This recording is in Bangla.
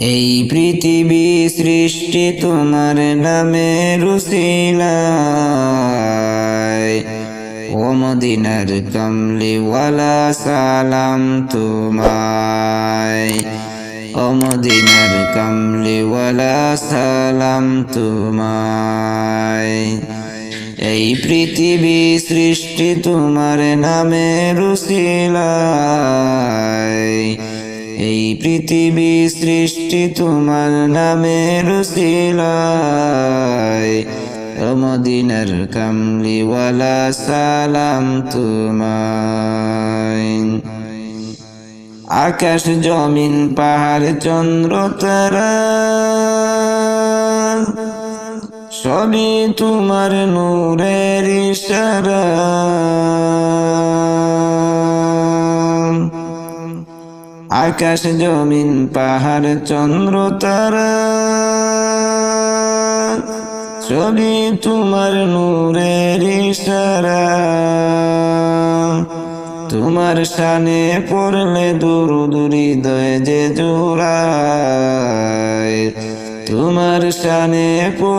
এই পৃথিবী সৃষ্টি তোমার নামে রুসিলায়। ও মদিনার কমলিওয়ালা, সালাম তোমায়। ও মদিনার কমলিওয়ালা, সালাম তোমায়। এই পৃথিবী সৃষ্টি তোমার নামে রুসিলায়। পৃথিবী সৃষ্টি তোমার নামে রুসিলায় ও মদিনার কামলিওয়ালা সালাম তোমায়। আকাশ, জমিন, পাহাড়, চন্দ্র, তারা সবই তোমার নূরের ইশারা। আকাশ জমিন, পাহাড় চন্দ্র, তারা। সবই তোমার নূরের ইশারা। তোমার শানে পড়লে দূর দূরি দয় যে জোড়ায়। তোমার শানে পড়লে